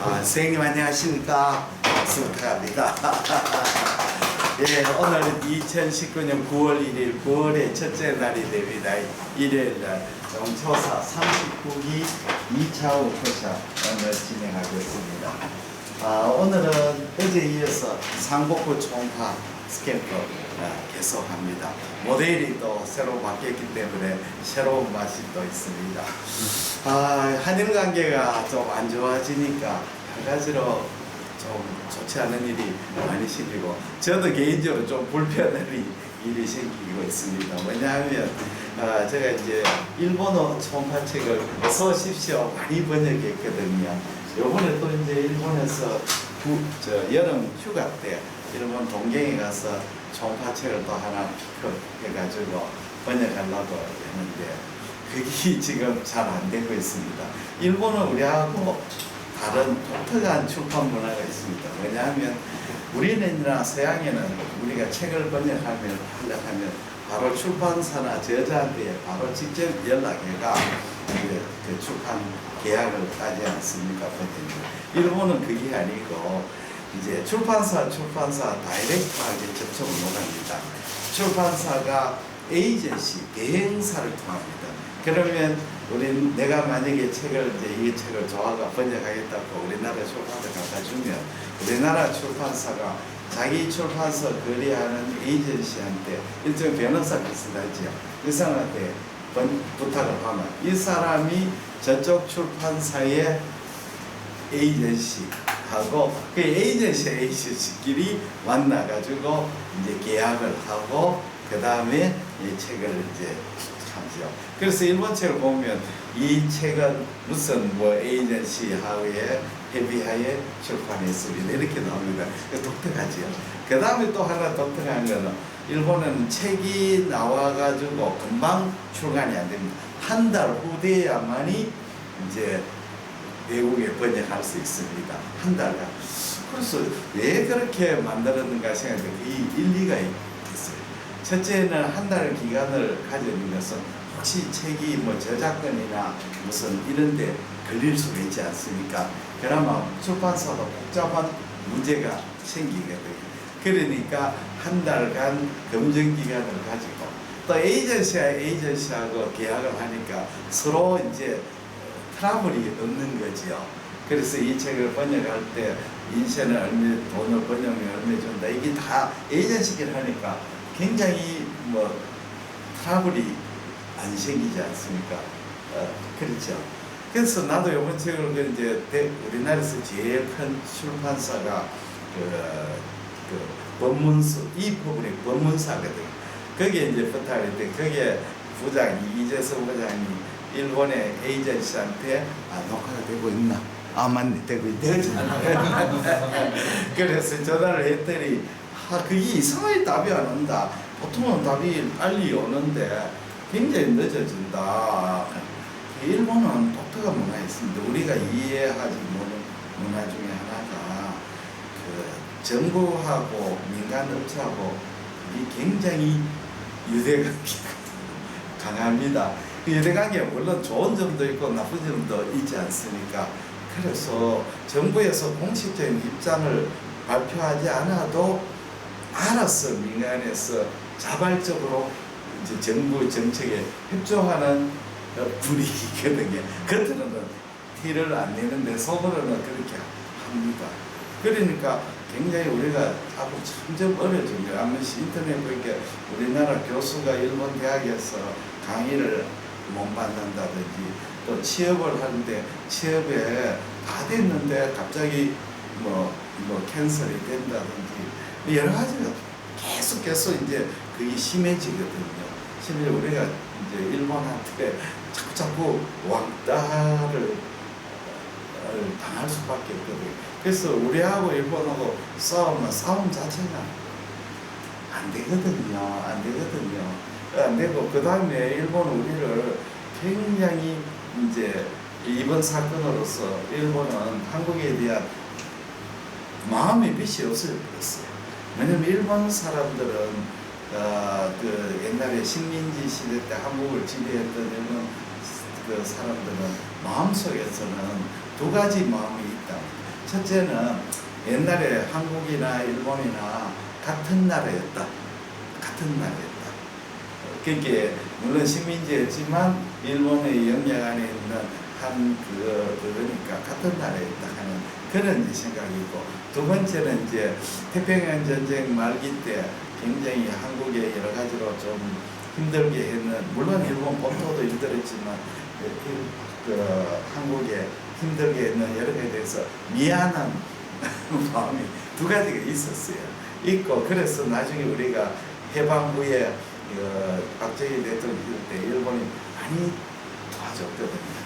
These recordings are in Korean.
아, 선생님 안녕하십니까? 수탁합니다. 예, 오늘은 2019년 9월 1일 9월의 첫째 날이 됩니다. 일요일 날 정초사 39기 2차 오토샷 오늘 진행하겠습니다. 아, 오늘은 어제 이어서 상복구 총파 아, 계속합니다. 모델이 또 새로 바뀌었기 때문에 새로운 맛이 또 있습니다. 아, 한일 관계가 좀 안 좋아지니까 한 가지로 좀 좋지 않은 일이 많이 생기고 저도 개인적으로 좀 불편한 일이, 생기고 있습니다. 왜냐하면 아, 제가 이제 일본어 총파책을 써십시오 많이 번역했거든요. 요번에 또 이제 일본에서 구, 저 여름 휴가 때 일본 동경에 가서 총파책을 또 하나 픽업해가지고 번역하려고 했는데 그게 지금 잘 안 되고 있습니다. 일본은 우리하고 다른 독특한 출판 문화가 있습니다. 왜냐하면 우리는이나 서양에는 우리가 책을 번역하면 하려면 바로 출판사나 저자한테 바로 직접 연락해가 그 출판 계약을 따지 않습니까? 일본은 그게 아니고 이제 출판사 출판사 다이렉트하게 접촉을 못합니다. 출판사가 에이전시 대행사를 통합니다. 그러면 우리 내가 만약에 책을 이제 이 책을 조아가 번역하겠다고 우리나라 출판사 갖다 주면 우리나라 출판사가 자기 출판사 거래하는 에이전시한테 일종 변호사 비슷하지요. 이 사람한테 번, 부탁을 하면 이 사람이 저쪽 출판사의 에이전시 하고 그 에이전시 에이전시끼리 만나가지고 이제 계약을 하고 그 다음에 이 책을 이제 하죠. 그래서 일본 책을 보면 이 책은 무슨 뭐 에이전시 하에 협의하에 출판했습니다. 이렇게 나옵니다. 독특하지요. 그 다음에 또 하나 독특한 거는 일본은 책이 나와가지고 금방 출간이 안 됩니다. 한 달 후대야만이 이제 외국에 번역할 수 있습니다. 한 달간. 그래서 왜 그렇게 만들었는가 생각해 이 일리가 있어요. 첫째는 한 달 기간을 가지는 것은 혹시 책이 뭐 저작권이나 무슨 이런 데 걸릴 수가 있지 않습니까? 그러면 출판사도 복잡한 문제가 생기거든요. 그러니까 한 달간 검증 기간을 가지고 또 에이전시와 에이전시하고 계약을 하니까 서로 이제 트러블이 없는 거지요. 그래서 이 책을 번역할 때 인쇄는 얼마, 돈을 번역에 얼마 준다. 이게 다 에이전시를 하니까 굉장히 뭐 트러블이 안 생기지 않습니까? 어, 그렇죠. 그래서 나도 이번 책을 그 이제 대- 우리나라에서 제일 큰 출판사가 그, 그 법문서 이 퍼블릭 법문사거든. 거기에 이제 부탁했는데 거기에 부장 이재성 부장이 일본의 에이전시한테 아 녹화가 되고 있나? 아 맞네 되고 있대잖아. 그래서 전화를 했더니 아 그게 이상하게 답이 안 온다. 보통은 답이 빨리 오는데 굉장히 늦어진다. 일본은 독특한 문화가 있습니다. 우리가 이해하지 못하는 문화 중에 하나가 그 정부하고 민간 업체하고 이 굉장히 유대관계가 강합니다. 그 유대관계 물론 좋은 점도 있고 나쁜 점도 있지 않습니까? 그래서 정부에서 공식적인 입장을 발표하지 않아도 알아서 민간에서 자발적으로 이제 정부 정책에 협조하는 어, 분위기거든요. 겉으로는 티를 안 내는데 속으로는 그렇게 합니다. 그러니까 굉장히 우리가 자꾸 점점 어려집니다. 한 번씩 인터넷 보니까 우리나라 교수가 일본 대학에서 강의를 못 받는다든지 또 취업을 하는데 취업에 다 됐는데 갑자기 뭐, 뭐 캔슬이 된다든지 여러 가지가 계속 계속 이제 그게 심해지거든요. 심해 우리가 이제 일본한테 자꾸 자꾸 왕따를 어, 당할 수밖에 없거든요. 그래서 우리하고 일본하고 싸우면 싸움 자체가 안 되거든요. 안 되거든요. 안 되고 그 다음에 일본은 우리를 굉장히 이제 이번 사건으로서 일본은 한국에 대한 마음의 빛이 없어져 버렸어요. 왜냐면 일본 사람들은 어, 그 옛날에 식민지 시대 때 한국을 지배했던 일본 그 사람들은 마음속에서는 두 가지 마음이 있다. 첫째는 옛날에 한국이나 일본이나 같은 나라였다. 같은 나라였다. 그게 물론 식민지였지만 일본의 영향 안에 있는 한 그거 그러니까 같은 나라였다 하는 그런 이제 생각이 있고 두 번째는 이제 태평양 전쟁 말기 때 굉장히 한국에 여러 가지로 좀 힘들게 했는 물론 일본 본토도 힘들었지만 그, 그, 그 한국에 힘들게 했는 여러 가지에 대해서 미안한 마음이 두 가지가 있었어요. 있고 그래서 나중에 우리가 해방 후에 그 박정희 대통령 때 일본이 많이 도와줬거든요.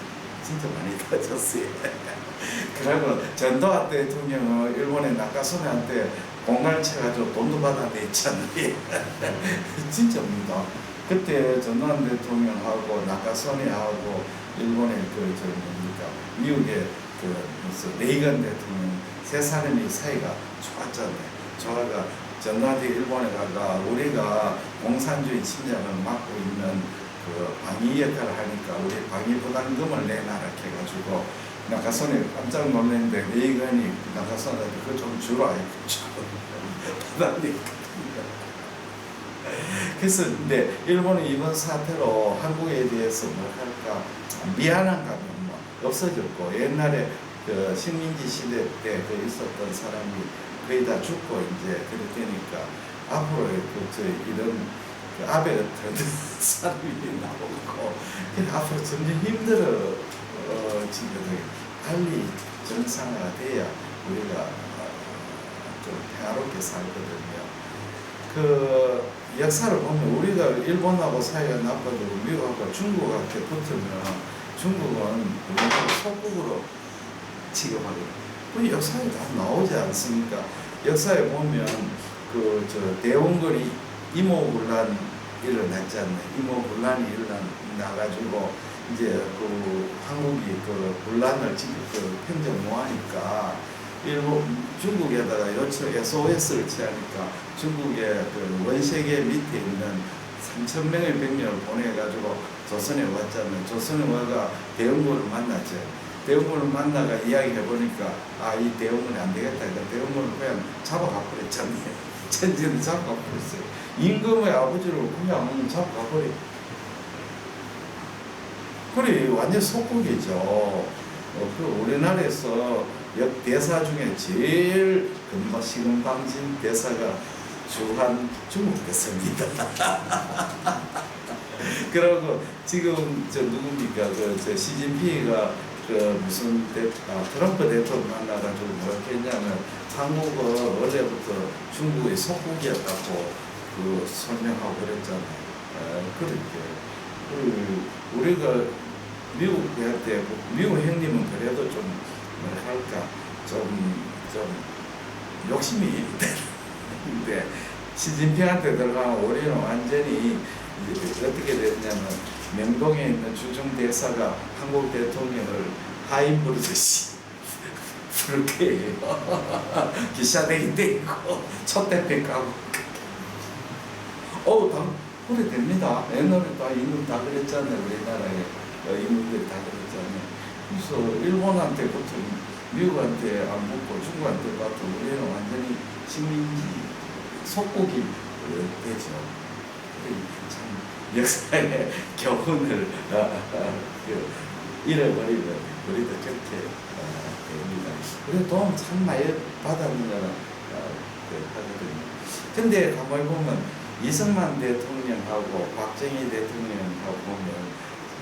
진짜 많이 도와줬어요. 그리고 전두환 대통령은 일본의 나카소네한테 공갈 쳐가지고 돈도 받아냈잖아요. 진짜입니다. 그때 전두환 대통령하고 나카소네하고 일본의 그 저 뭡니까 미국의 그 무슨 레이건 대통령 세 사람이 사이가 좋았잖아요. 좋아가 전두환이 일본에 가가 우리가 공산주의 침략을 막고 있는 그 방위 역할을 하니까 우리 방위 부담금을 내놔라 해가지고 나가선에 깜짝 놀랐는데 레이건이 나가선한테 그거 좀 주라 받아니까 그래서 근데 일본은 이번 사태로 한국에 대해서 뭐 할까 미안한 감이 뭐 없어졌고 옛날에 그 식민지 시대 때 그 있었던 사람이 거의 다 죽고 이제 그렇게 되니까 앞으로 그저 이런 그 아베 같은 사람이 나오고 그 앞으로 점점 힘들어 어, 빨리 정상화가 돼야 우리가 어, 좀 평화롭게 살거든요. 그 역사를 보면 우리가 일본하고 사이가 나빠지고 미국하고 중국한테 붙으면 중국은 우리나라 속국으로 취급하거든요. 그 역사에 다 나오지 않습니까? 역사에 보면 그 저 대원거리 이모군란 일어났잖아요. 이모군란이 일어나가지고 이제 그 한국이 그 군란을 지금 그 평정 못하니까 일본 중국에다가 요청 SOS를 취하니까 중국의 그 원세계 밑에 있는 3천 명의 병력을 보내가지고 조선에 왔잖아요. 조선에 와가 대원군을 만났죠. 대원군을 만나가 이야기해 보니까 아 이 대원군이 안 되겠다. 그러니까 대원군을 그냥 잡아가 버렸잖아요. 천지는 잡아가 버렸어요. 임금의 아버지를 그냥 잡아가 버려. 그래 완전 속국이죠. 어, 그 우리나라에서 역 대사 중에 제일 금방 시금 방진 대사가 주한 중국 대사입니다. 그리고 지금 저 누굽니까 그 저 시진핑이가 그 무슨 대, 아, 트럼프 대통령 만나가지고 뭐라 했냐면 한국은 원래부터 중국의 속국이었다고 그 설명하고 그랬잖아요. 에, 그렇게 그 우리가 미국 대한테 미국 형님은 그래도 좀 뭐랄까 좀좀 욕심이 있는데 시진핑한테 들어가면 우리는 완전히 어떻게 됐냐면 명동에 있는 주중 대사가 한국 대통령을 하인 부르듯이 거예요. 기사대기 떼고 촛대패 까고 어우 다 그래 됩니다. 옛날에 다 임금 다 그랬잖아요. 우리나라에 어, 임금들이 다 그랬잖아요. 그래서 일본한테 붙은 미국한테 안 붙고 중국한테 받고 우리는 완전히 식민지 속국이 어, 되죠. 참 역사의 교훈을 어, 어, 그, 잃어버리면 우리도 그렇게 어, 됩니다. 우리 도움 참 많이 받았는 거는 어, 그, 하거든요. 근데 가만히 보면 이승만 대통령하고 박정희 대통령하고 보면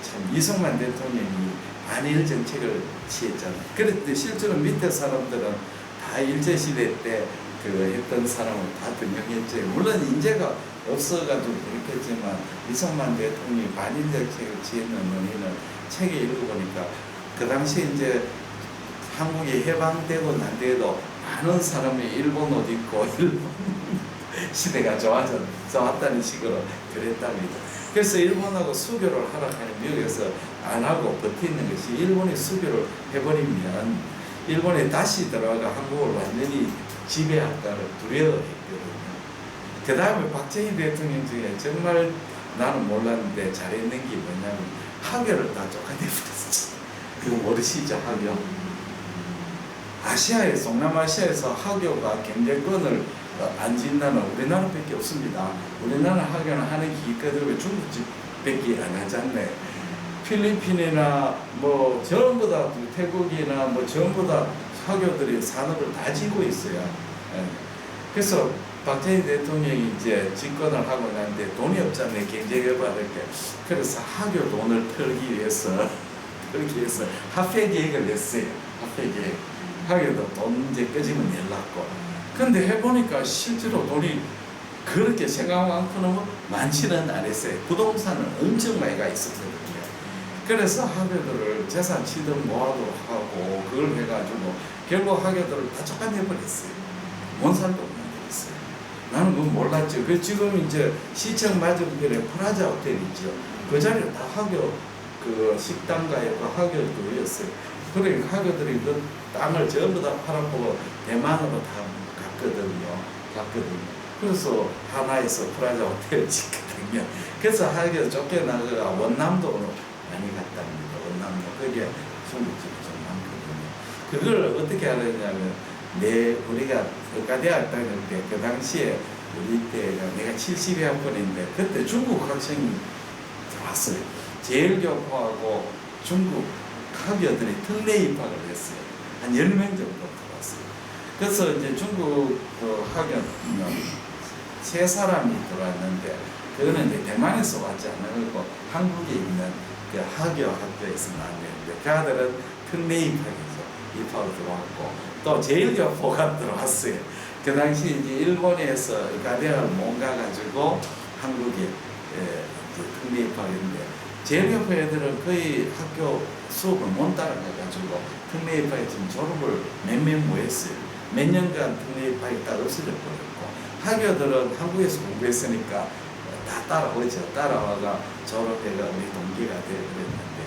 참 이승만 대통령이 반일 정책을 취했잖아요. 그런데 실제로 밑에 사람들은 다 일제시대 때 그 했던 사람을 다 등용했죠. 물론 인재가 없어가지고 그렇겠지만 이승만 대통령이 반일 정책을 취했는 원인은 책에 읽어보니까 그 당시 이제 한국이 해방되고 난 뒤에도 많은 사람이 일본 옷 입고 일본 시대가 좋아져, 좋았다는 식으로 그랬답니다. 그래서 일본하고 수교를 하라 하는 미국에서 안 하고 버티는 것이 일본이 수교를 해버리면 일본에 다시 들어가 한국을 완전히 지배할까를 두려워했거든요. 그 다음에 박정희 대통령 중에 정말 나는 몰랐는데 잘했는 게 뭐냐면 학교를 다 쫓아내버렸어. 그거 모르시죠 학교? 아시아에서 동남아시아에서 학교가 경제권을 어, 안 진다는 우리나라밖에 없습니다. 우리나라 학교는 하는 게 있거든 왜 중국집밖에 안 하잖아요. 필리핀이나 뭐 전부 다 태국이나 뭐 전부 다 학교들이 산업을 다 지고 있어요. 예. 그래서 박정희 대통령이 이제 집권을 하고 난데 돈이 없잖아요. 경제를 받을 때. 그래서 학교 돈을 털기 위해서 털기 위해서 화폐 계획을 냈어요. 화폐 계획. 학교도 돈 이제 끄집어 내려고. 근데 해보니까 실제로 돈이 그렇게 생각만큼은 많지는 않았어요. 부동산은 엄청 많이 가 있었거든요. 그래서 학교들을 재산 취득 모아도록 하고 그걸 해가지고 결국 학교들을 다 쫓아내버렸어요. 원산도 만들었어요. 나는 그건 몰랐죠. 그 지금 이제 시청 맞은편에 프라자 호텔 있죠. 그 자리에 다 학교 그 식당가에 그 학교 그였어요. 그러니까 학교들이 그 땅을 전부 다 팔아보고 대만으로 다 갔거든요. 갔거든요. 그래서 하나에서 프라자 호텔 짓거든요. 그래서 학교 쫓겨나가 원남도로 많이 갔답니다. 원남도. 그게 중국집이 좀 많거든요. 그걸 어떻게 알았냐면 내 우리가 의과대학 다닐 때 그 당시에 우리 때가 내가 70회 학번인데 그때 중국 학생이 들어왔어요. 제일 교포하고 중국 학교들이 특례 입학을 했어요. 한 10명 정도 들어왔어요. 그래서 이제 중국 그 학교 세 사람이 들어왔는데 그거는 이제 대만에서 왔지 않고 한국에 있는 그 학교 학교에서 나왔는데 그 아들은 특례 입학에서 입학을 들어왔고 또 제일 교포가 들어왔어요. 그 당시 이제 일본에서 가대학을 못 가가지고 한국에 예, 특례 입학했는데 제일교포 애들은 거의 학교 수업을 못 따라가가지고 특례 입학에 지금 졸업을 몇몇 못 했어요. 몇 년간 특례 입학이 딱 없어져 버렸고 학교들은 한국에서 공부했으니까 다 따라오죠. 따라와가 졸업해가 우리 동기가 되어버렸는데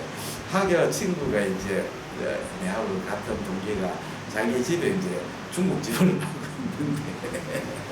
학교 친구가 이제 예, 내하고 같은 동기가 자기 집에 이제 중국 집을 하고 있는데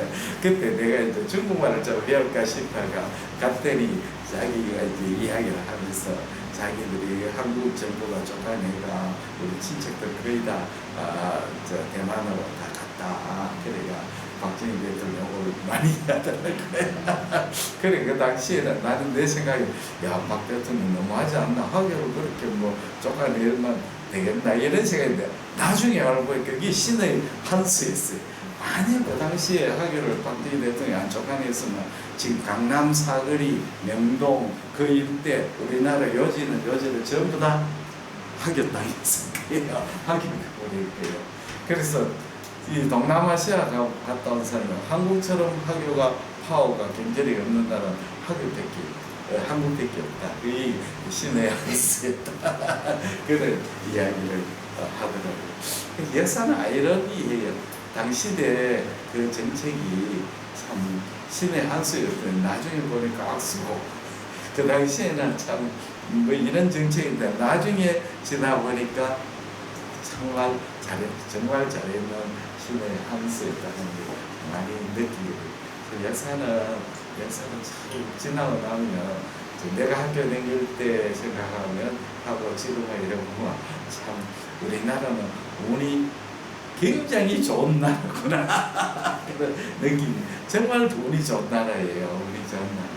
그때 내가 이제 중국말을 좀 배울까 싶어가 갔더니 자기가 이제 이야기를 하면서 자기들이 한국 정부가 쫓아내가 우리 친척들 거의 다 아, 저 대만으로 다 갔다 그래가 박정희 대통령 욕을 많이 하더라고요. 그래 그 당시에는 나는 내 생각에 야 박 대통령 너무하지 않나 학교를 그렇게 뭐 쫓아내면 되겠나 이런 생각인데 나중에 알고 보니까 그게 신의 한 수였어요. 만약 그 당시에 학교를 박정희 대통령이 안 쫓아냈으면 지금 강남 사거리 명동 그 일대 우리나라 요지는 요지를 전부 다 거예요. 학교 보낼 거예요. 그래서 이 동남아시아 가- 갔다 온 사람은 한국처럼 학교가 파워가 경제력이 없는 나라는 학교밖에 어, 한국밖에 없다. 그게 신의 한수였다. 그런 이야기를 어, 하더라고요. 역사는 아이러니해요. 당시대 그 정책이 참 신의 한수였더니 나중에 보니까 악수고 그 당시에는 참 뭐 이런 정책인데 나중에 지나 보니까 정말 잘했 정말 잘했는 신의 한수였다는 게 많이 돼요. 그 역사는 역사는 참 지나고 나면 저 내가 학교 다닐 때 생각하면 하고 지금은 이러면 참 우리나라는 운이 굉장히 좋은 나라구나 그런 느낌. 정말 운이 좋은 나라예요. 운이 좋은 나라.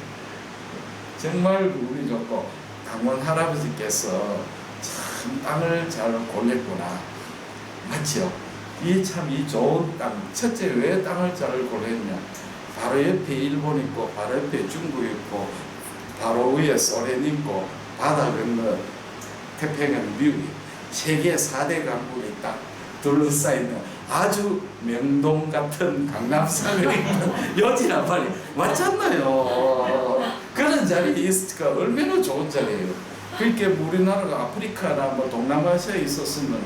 정말 운이 좋고 당원 할아버지께서 참 땅을 잘 골랐구나. 맞죠? 이참 이 좋은 땅. 첫째 왜 땅을 잘 골랐냐? 바로 옆에 일본 있고 바로 옆에 중국 있고 바로 위에 소련 있고 바다 건너 태평양 미국이 세계 4대 강국이 딱 둘러싸이는 아주 명동 같은 강남상을 있는 여지나 빨리 맞잖아요. 그런 자리에 있으니까 얼마나 좋은 자리예요. 그러니까 우리나라가 아프리카나 뭐 동남아시아에 있었으면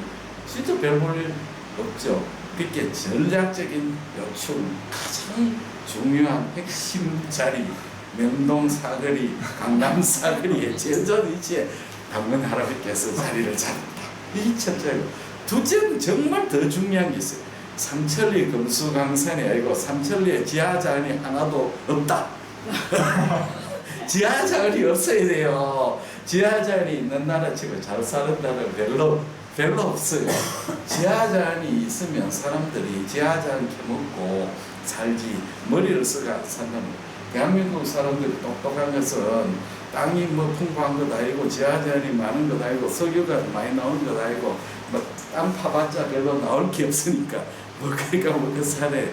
진짜 별 볼일 없죠. 그렇게 전략적인 요충 가장 중요한 핵심 자리 명동 사거리, 강남 사거리의 제전 위치에 당근 할아버지께서 자리를 잡았다. 이게 첫째고. 둘째는 정말 더 중요한 게 있어요. 삼천리 금수강산이 아니고 삼천리에 지하자원이 하나도 없다. 지하자원이 없어야 돼요. 지하자원이 있는 나라 치고 잘 사는 나라 별로 별로 없어요. 지하자원이 있으면 사람들이 지하자원 캐먹고 살지 머리를 쓰고 산다는 대한민국 사람들이 똑똑한 것은 땅이 뭐 풍부한 것 아니고 지하자원이 많은 것 아니고 석유가 많이 나오는 것 아니고 뭐땅 파봤자 별로 나올 게 없으니까 뭐 그러니까 뭐그 산에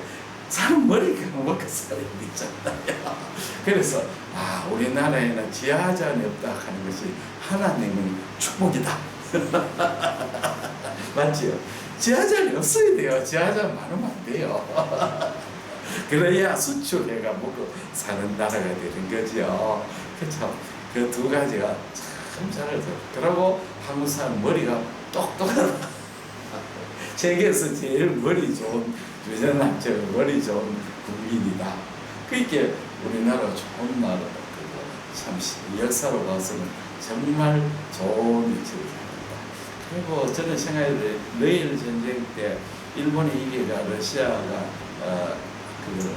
사람 머리가 먹고 살아야 되잖아요. 그래서 아 우리나라에는 지하자원이 없다 하는 것이 하나님의 축복이다. 맞지요? 지하자원이 없어야 돼요. 지하자원 많으면 안 돼요. 그래야 수출해가 먹고 사는 나라가 되는 거죠. 그렇죠. 그두 가지가 참잘 돼. 그리고 한국 사람 머리가 똑똑하다. 세계에서 제일 머리 좋은 유전남자 머리 좋은 국민이다. 그게 우리나라 좋은 나라다. 참 시- 역사로 봐서는 정말 좋은 위치를 잡는다. 그리고 저는 생각해도 러일 전쟁 때 일본이 이기가 러시아가 어, 그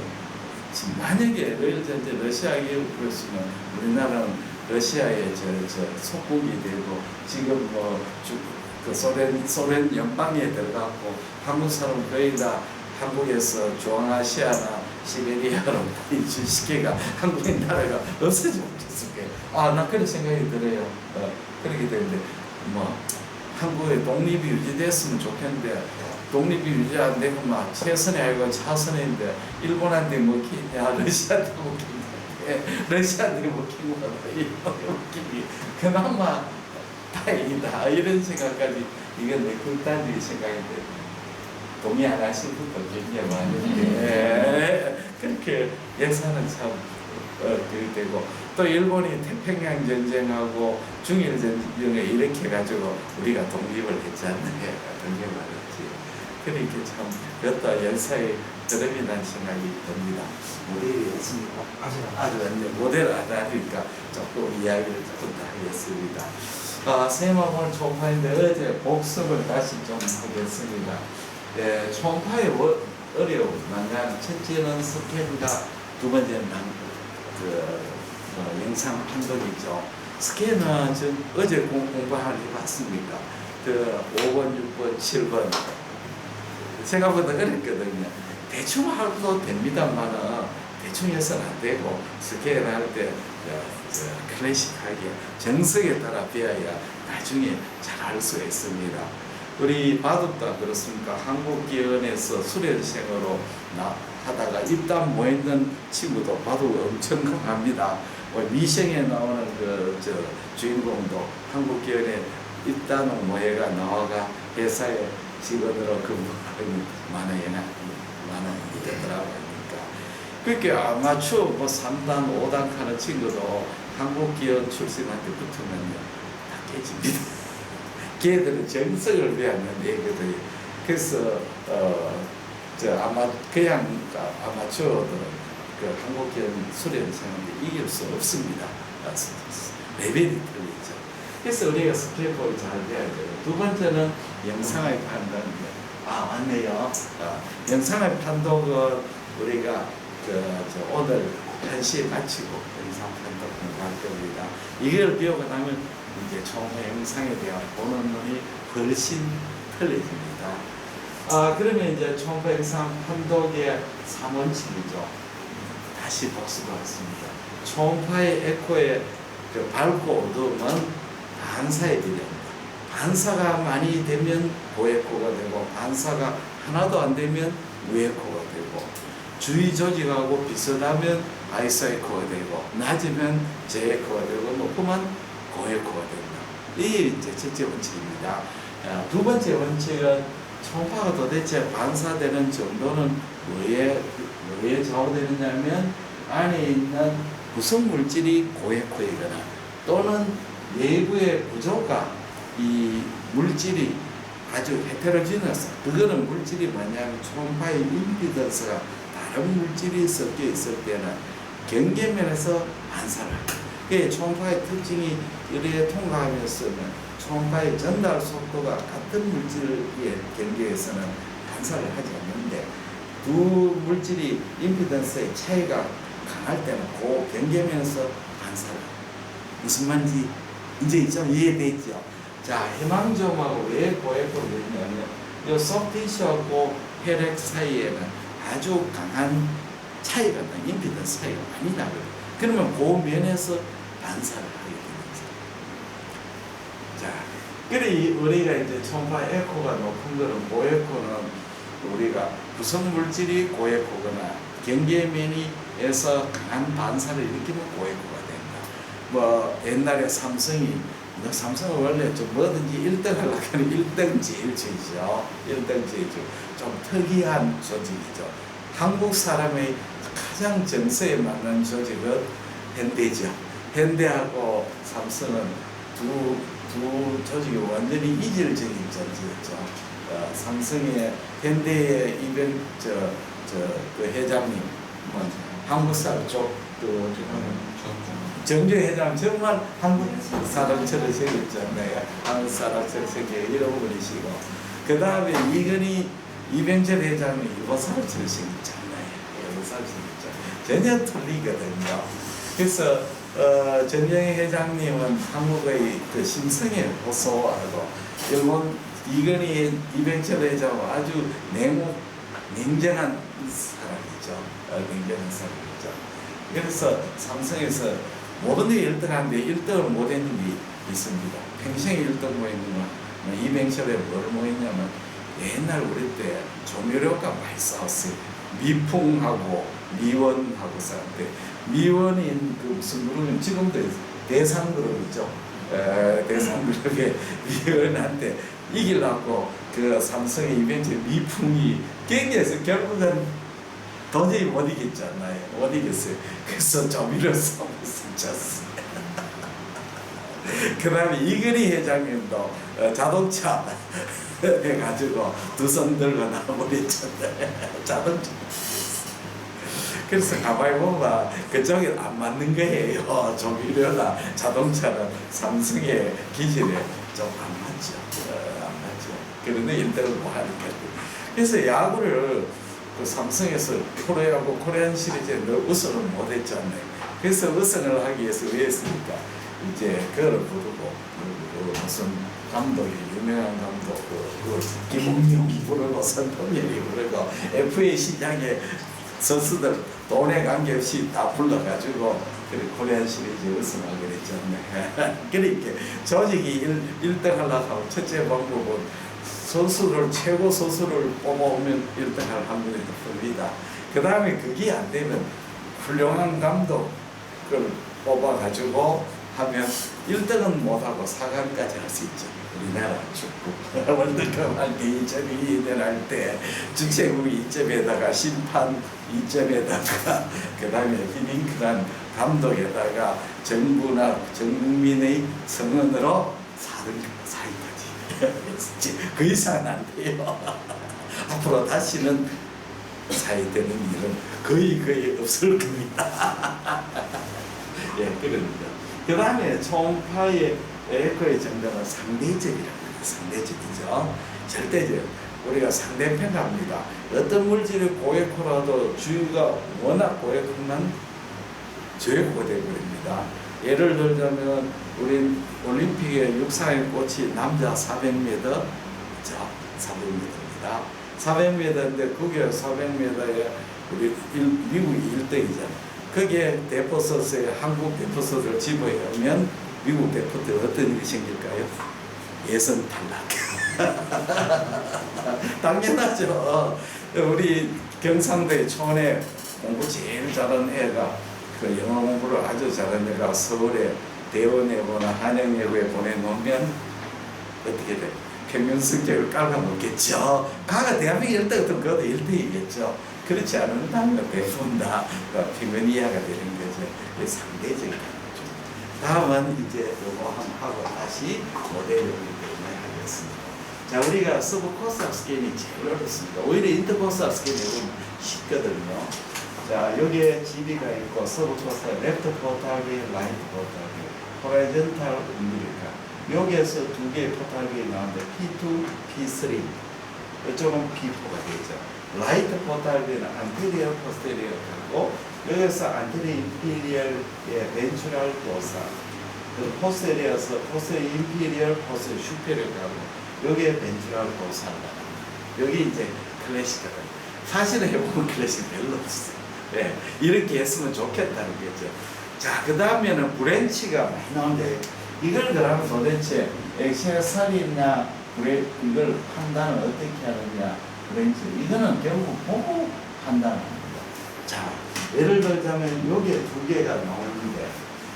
만약에 러일 전쟁 러시아가 이겼으면 우리나라는 러시아의 저, 저 속국이 되고 지금 뭐 주, 그 소련 소련 연방에 들어갔고 한국 사람 거의 다 한국에서 중앙아시아나 시베리아로 이주시계가 한국의 나라가 없어지면 좋겠을 거예요. 아, 나 그런 생각이 들어요. 어, 그렇게 되는데 뭐 한국의 독립이 유지됐으면 좋겠는데 독립이 유지 안 되고 막 최선이 아니고 차선인데 일본한테 먹히냐 러시아한테 먹히냐 러시아한테 먹힌 거다 일본에 먹히니 그나마 다행이다. 이런 생각까지 이건 내 극단적인 생각인데 동의 안 하신 분도 굉장히 많은데 그렇게 역사는 참 어, 되고 또 일본이 태평양 전쟁하고 중일 전쟁에 이렇게 가지고 우리가 독립을 그런 게 말했지. 그러니까 참 여타 역사의 흐름이라는 생각이 듭니다. 안 아주 이제 모델 아다니까 조금 이야기를 조금 더 하겠습니다. 아, 세마본 총파인데 어제 복습을 다시 좀 하겠습니다. 예, 총파의 워- 어려움, 만약 첫째는 스캔과 두 번째는 남, 그, 어, 영상 판독이죠. 스캔은 좀 어제 공, 공부하러 해봤습니까? 그 5번, 6번, 7번 생각보다 어렵거든요. 대충 하도 됩니다만은 대충 해서는 안 되고 스케일 할 때 클래식하게 정석에 따라 배워야 나중에 잘할 수가 있습니다. 우리 바둑도 그렇습니까? 한국기원에서 수련생으로 나, 하다가 입단 모있는 친구도 바둑 엄청 강합니다. 뭐 미생에 나오는 그 저 주인공도 한국기원에 입단 모해가 나와가 회사에 직원으로 근무하는 많은 연합 많은 이더라고 하니까 그렇게 아마추어 뭐 3단 5단 하는 친구도 한국 기업 출신한테 붙으면요 다 깨집니다. 걔들은 정석을 배우는 애거든요. 그래서 어 저 아마 그냥 아마추어들은 그 한국 기업 수련생한테 이길 수 없습니다. 아, 레벨이 틀리죠. 그래서 우리가 스케이트를 잘 돼야 돼요. 두 번째는 영상의 판단. 아 맞네요. 아, 영상의 판독은 우리가 그, 저 오늘 1시에 마치고 영상 판독 공부할 겁니다. 이걸 배우고 나면 이제 총회 영상에 대한 보는 눈이 훨씬 틀려집니다. 아 그러면 이제 총회 영상 판독의 3원칙이죠. 다시 복습하겠습니다. 총파의 에코의 그 밝고 어두움은 반사에 비례합니다. 반사가 많이 되면 고에코가 되고 반사가 하나도 안 되면 우에코가 되고 주위 조직하고 비슷하면 아이소에코가 되고 낮으면 제에코가 되고 높으면 고에코가 된다. 이게 이제 첫째 원칙입니다. 아, 두 번째 원칙은 총파가 도대체 반사되는 정도는 뭐에 뭐에 좌우되느냐면 안에 있는 구성 물질이 고에코이거나 또는 내부의 구조가 이 물질이 아주 헤테로지너스 그거는 물질이 뭐냐면 총파의 임피던스가 다른 물질이 섞여 있을 때는 경계면에서 반사를. 그 총파의 특징이 이래 통과하면서는 총파의 전달 속도가 같은 물질의 경계에서는 반사를 하지 않는데 두 물질이 임피던스의 차이가 강할 때는 그 경계면에서 반사를. 무슨 말인지 이제 좀 이해됐죠? 자, 해망점하고 왜 고액으로 되냐면 이 소프티시하고 혈액 사이에는 아주 강한 차이가 나, 임피던스 차이가 많이 나거든요. 그러면 그 면에서 반사를 하게 되는 거죠. 자, 그래 이 우리가 이제 초음파 에코가 높은 거는 고에코는 우리가 구성 물질이 고에코거나 경계면이에서 강한 반사를 일으키면 고에코가 된다. 뭐 옛날에 삼성이 너 삼성은 원래 좀 뭐든지 1등 하려고 하면 1등 제일주의죠. 1등 제일주의. 좀 특이한 조직이죠. 한국 사람의 가장 정서에 맞는 조직은 현대죠. 현대하고 삼성은 두, 두 조직이 완전히 이질적인 조직이었죠. 어, 삼성의 현대의 이벤 저, 저, 그 회장님, 뭐, 한국 사람 쪽, 그, 정주 회장 정말 한국 사람처럼 생겼잖아요. 한국 사람처럼 생겨 잃어버리시고 그 다음에 이건희 이병철 회장은 일본 사람처럼 생겼잖아요. 일본 사람 생겼죠. 전혀 틀리거든요. 그래서 어, 전영희 회장님은 한국의 그 심성에 호소하고 일본 이건희 이병철 회장은 아주 냉, 냉정한 사람 이죠. 어, 냉정한 사람이죠. 그래서 삼성에서 모든 데 1등 하는데 1등을 못 했는 게 있습니다. 평생에 1등 못 했는 건 이병철에 뭘 못했냐면 옛날 우리 때 조미료가 많이 싸웠어요. 미풍하고 미원하고 싸웠는데 미원인 그 무슨 그룹은 지금도 대상 그룹 있죠. 에, 대상 그룹에 미원한테 이기려고 그 삼성의 이벤트 미풍이 경기에서 결국은 도저히 못 이겼잖아요. 못 이겼어요. 그래서 조미료 싸움을 졌어요. 그 다음에 이근희 회장님도 어, 자동차 해가지고 두 손 들고 나버렸잖아요. 자동차. 그래서 가만히 보면 그쪽에 안 맞는 거예요. 조미료나 자동차는 삼성의 기질에 좀 안 맞죠. 어, 안 맞죠. 그런데 일등을 못 하니까. 그래서 야구를 그 삼성에서 프로야구 코리안 시리즈에 늘 우승을 못 했잖아요. 그래서 우승을 하기 위해서 왜 했습니까? 이제 그걸 부르고 그, 그 무슨 감독이 유명한 감독 그, 그 김웅용 부르고 선동열이 부르고 FA 시장에 선수들 돈에 관계없이 다 불러가지고 그래 코리안 시리즈 우승하게 됐잖아요. 그러니까 조직이 1, 등 하려고 하면 첫째 방법은 선수를 최고 선수를 뽑아오면 1등할 확률이 높습니다. 그 다음에 그게 안 되면 훌륭한 감독을 뽑아가지고 하면 1등은 못하고 4강까지 할 수 있죠. 우리나라 축구 월드컵 할때 2.2년 할때 중세국이 2점에다가 심판 2점에다가 그 다음에 히딩크란 감독에다가 정부나 전국민의 성원으로 4등 4위까지 그 이상은 안 돼요. 앞으로 다시는 사이 되는 일은 거의 거의 없을 겁니다. 예, 그럽니다. 그 다음에 초음파의 에코의 정답은 상대적이라고 해요. 상대적이죠. 절대적. 우리가 상대평가합니다. 어떤 물질이 고에코라도 주위가 워낙 고에코면 저에코가 되어버립니다. 예를 들자면 우리 올림픽의 육상의 꽃이 남자 400m, 자 400m입니다. 400m인데 그게 400m에 우리 일, 미국이 1등이잖아요. 거기에 대포소스에 한국 대포소스를 집어넣으면 미국 대포 때 어떤 일이 생길까요? 예선 탈락. 당연하죠. 우리 경상도의 촌에 공부 제일 잘하는 애가 그 영어 공부를 아주 잘하는 애가 서울에 대원예고나 한양예고에 보내놓으면 어떻게 돼? 평균 성적을 깔아먹겠죠. 가가 대한민국 1등 같으면 그것도 1등이겠죠. 그렇지 않으면 대부분 다 평균 이하가 되는 거죠. 상대적인 거죠. 다음은 이제 요거 한번 하고 다시 모델을 하겠습니다. 자, 우리가 서브 코스 합스케일이 제일 어렵습니다. 오히려 인터 코스 합스케일이 보면 쉽거든요. 자, 여기에 GB가 있고 서브 코스, 레프트 포탈비, 라이트 포탈 비, 호라이즌탈 음비리카. 여기에서 두 개의 포탈비 나오는데 P2, P3. 이쪽은 P4가 되죠. 라이트 포탈비는 안테리어 포스테리어 하고 여기서 안테리어 인피리얼의 벤츄랄 도사 그 포스테리어서 포스테 인피리얼 포스테 슈페리어 가고 여기에 벤츄랄 도사가 여기 이제 클래식을 사실은 해보면 클래식 별로 없어요. 네, 이렇게 했으면 좋겠다는 거죠. 자, 그 다음에는 브랜치가 많이 나오는데 이걸 그러면 도대체 액세서리냐 브레 이걸 판단을 어떻게 하느냐 브랜치 이거는 결국 보고 판단합니다. 자, 예를 들자면 여기에 두 개가 나오는데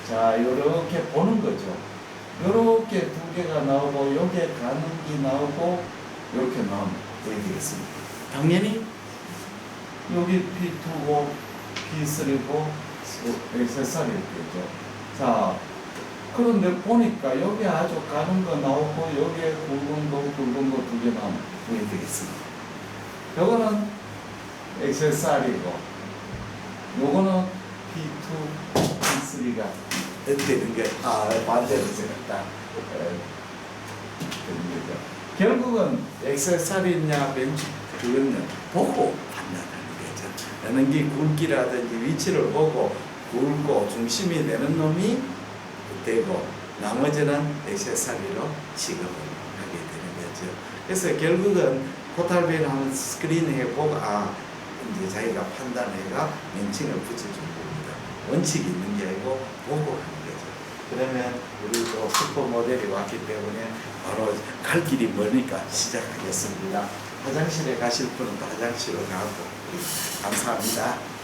자, 이렇게 보는 거죠. 이렇게 두 개가 나오고 여기에 가는 게 나오고 이렇게 나오면 어떻게 되겠습니까? 당연히 여기 P2고 P3고 액세서리일 거죠. 자, 그런데 보니까 여기 아주 가는 거 나오고 여기에 굵은 거 굵은 거 두 개 나오면 어떻게 되겠습니까? 요거는 액세서리고 요거는 P2, P3가 되는 게, 아, 반대로 생겼다. 거죠. 결국은 액세서리냐, 벤치, 그거는 보고 판단하는 거죠. 어느 게 굵기라든지 위치를 보고 굵고 중심이 되는 놈이 되고, 나머지는 액세서리로 취급을 하게 되는 거죠. 그래서 결국은 포탈베일 하면 스크린 해 보고, 아, 이제 자기가 판단해가 멘칭을 붙여준 겁니다. 원칙이 있는 게 아니고 보고 하는 거죠. 그러면 우리도 슈퍼 모델이 왔기 때문에 바로 갈 길이 머니까 시작하겠습니다. 화장실에 가실 분은 또 화장실로 가고 감사합니다.